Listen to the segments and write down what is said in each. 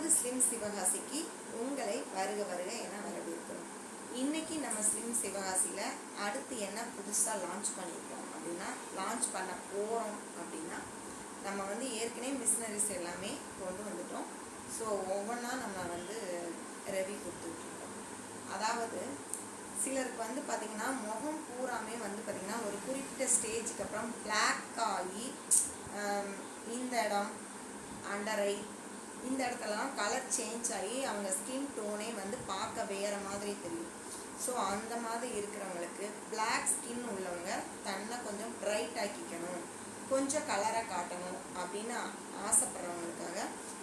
நமது ஸ்லிம் சிவகாசிக்கு உங்களை வருக வருக என வரவேற்கிறோம். இன்னைக்கு நம்ம ஸ்லிம் சிவகாசியில் அடுத்து என்ன புதுசாக லான்ச் பண்ணியிருக்கோம் அப்படின்னா லான்ச் பண்ண போகிறோம் அப்படின்னா நம்ம வந்து ஏற்கனவே மிஷினரிஸ் எல்லாமே கொண்டு வந்துட்டோம். ஸோ ஒவ்வொன்றா நம்ம வந்து ரெவி கொடுத்துட்ருக்கோம் அதாவது சிலருக்கு வந்து பார்த்திங்கன்னா முகம் பூராமே வந்து பார்த்திங்கன்னா ஒரு குறிப்பிட்ட ஸ்டேஜுக்கு அப்புறம் பிளாக் ஆகி இந்த இடம் அண்டரை இந்த இடத்துலலாம் கலர் சேஞ்ச் ஆகி அவங்க ஸ்கின் டோனே வந்து பார்க்க வேறு மாதிரி தெரியும். ஸோ அந்த மாதிரி இருக்கிறவங்களுக்கு பிளாக் ஸ்கின் உள்ளவங்க தன்னை கொஞ்சம் பிரைட் ஆக்கிக்கணும். கொஞ்சம் கலரை காட்டணும் அப்படின்னு ஆசைப்படுறவங்களுக்காக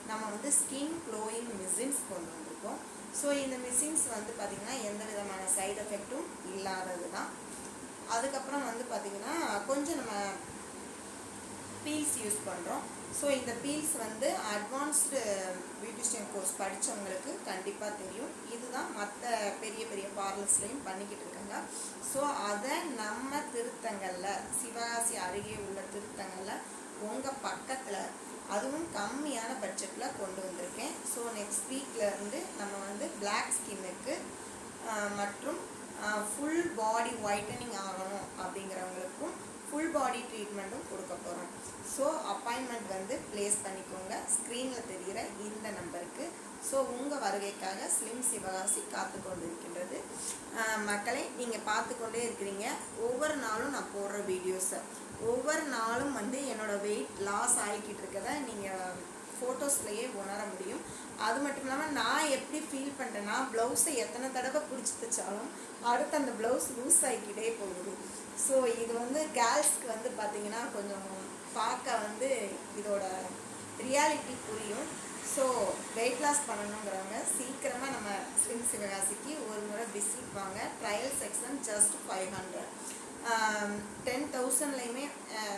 நம்ம வந்து ஸ்கின் க்ளோயிங் மிஷின்ஸ் கொண்டு வந்திருக்கோம். ஸோ இந்த மிஷின்ஸ் வந்து பார்த்திங்கன்னா எந்த விதமான சைடு எஃபெக்ட்டும் இல்லாதது தான் அதுக்கப்புறம் வந்து பார்த்திங்கன்னா கொஞ்சம் நம்ம பீல்ஸ் யூஸ் பண்ணுறோம் ஸோ இந்த பீல்ஸ் வந்து அட்வான்ஸ்டு பியூட்டிஷியன் uh, கோர்ஸ் படித்தவங்களுக்கு கண்டிப்பாக தெரியும். இதுதான் மற்ற பெரிய பெரிய பார்லர்ஸ்லையும் பண்ணிக்கிட்டு இருக்காங்க. ஸோ அதை நம்ம திருத்தங்களில் சிவகாசி அருகே உள்ள திருத்தங்களில் உங்கள் பக்கத்தில் அதுவும் கம்மியான பட்ஜெட்டில் கொண்டு வந்திருக்கேன். ஸோ நெக்ஸ்ட் வீக்லேருந்து நம்ம வந்து பிளாக் ஸ்கின்னுக்கு மற்றும் ஃபுல் பாடி ஒயிட்டனிங் ஆகணும் அப்படிங்கிறவங்களுக்கும் ஃபுல் பாடி ட்ரீட்மெண்ட்டும் கொடுக்க போகிறோம் ஸோ அப்பாயின்மெண்ட் வந்து ப்ளேஸ் பண்ணிக்கோங்க. ஸ்க்ரீனில் தெரிகிற இந்த நம்பருக்கு. ஸோ உங்கள் வருகைக்காக ஸ்லிம் சிவகாசி காத்து கொண்டு இருக்கின்றது மக்களை நீங்கள் பார்த்து கொண்டே இருக்கிறீங்க. ஒவ்வொரு நாளும் நான் போடுற வீடியோஸை ஒவ்வொரு நாளும் வந்து என்னோடய வெயிட் லாஸ் ஆகிக்கிட்டு இருக்கதை நீங்கள் ஃபோட்டோஸ்லையே உணர முடியும். அது மட்டும் இல்லாமல் நான் எப்படி ஃபீல் பண்ணுறேன்னா ப்ளவுஸை எத்தனை தடவை பிடிச்சி தைச்சாலும் அடுத்து அந்த ப்ளவுஸ் லூஸ் ஆகிக்கிட்டே போகுது. ஸோ இது வந்து கேர்ள்ஸ்க்கு வந்து பார்த்திங்கன்னா கொஞ்சம் பார்க்க வந்து இதோட ரியாலிட்டி புரியும். ஸோ வெயிட் லாஸ் பண்ணணுங்கிறவங்க சீக்கிரமாக நம்ம ஸ்லிம் சிவகாசிக்கு ஒரு முறை விசிட் வாங்க. Trial section just five hundred ten தௌசண்ட்லேயுமே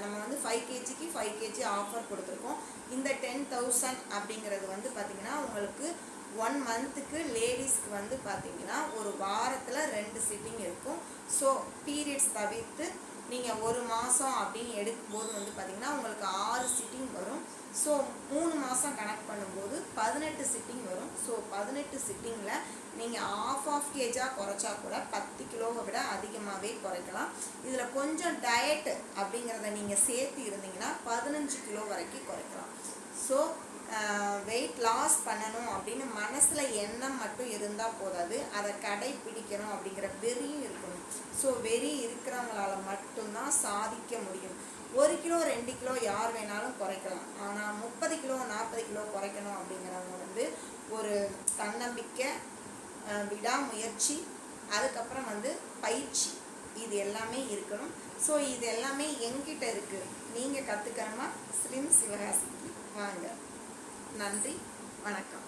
நம்ம வந்து ஃபைவ் கேஜிக்கு ஃபைவ் கேஜி ஆஃபர் கொடுத்துருக்கோம். இந்த டென் தௌசண்ட் அப்படிங்கிறது வந்து பார்த்திங்கன்னா உங்களுக்கு ஒன் மந்த்துக்கு லேடிஸ்க்கு வந்து பார்த்திங்கன்னா ஒரு வாரத்தில் ரெண்டு சிட்டிங் இருக்கும். ஸோ பீரியட்ஸ் தவிர்த்து நீங்கள் ஒரு மாதம் அப்படின்னு எடுக்கும்போது வந்து பார்த்திங்கன்னா உங்களுக்கு ஆறு சிட்டிங் வரும். ஸோ மூணு மாதம் கனெக்ட் பண்ணும்போது பதினெட்டு சிட்டிங் வரும். ஸோ பதினெட்டு சிட்டிங்கில் நீங்கள் ஆஃப் ஆஃப் கேஜாக குறைச்சா கூட பத்து கிலோவை விட அதிகமாகவே குறைக்கலாம். இதில் கொஞ்சம் டயட்டு அப்படிங்கிறத நீங்கள் சேர்த்து இருந்தீங்கன்னா பதினஞ்சு கிலோ வரைக்கும் குறைக்கலாம். ஸோ வெயிட் லாஸ் பண்ணணும் அப்படின்னு மனசில் எண்ணம் மட்டும் இருந்தால் போதாது. அதை கடைப்பிடிக்கணும் அப்படிங்கிற வெறியும் இருக்கணும். ஸோ வெறி இருக்கிறவங்களால தான் சாதிக்க முடியும். ஒரு கிலோ ரெண்டு கிலோ யார் வேணாலும் குறைக்கலாம். ஆனால் முப்பது கிலோ நாற்பது கிலோ குறைக்கணும் அப்படிங்கிறவங்க வந்து ஒரு தன்னம்பிக்கை விடாமுயற்சி அதுக்கப்புறம் வந்து பயிற்சி. இது எல்லாமே இருக்கணும். ஸோ இது எல்லாமே எங்கிட்ட இருக்குது நீங்கள் கற்றுக்கிறமா ஸ்லிம் சிவகாசிக்கு வாங்க. நன்றி. வணக்கம்.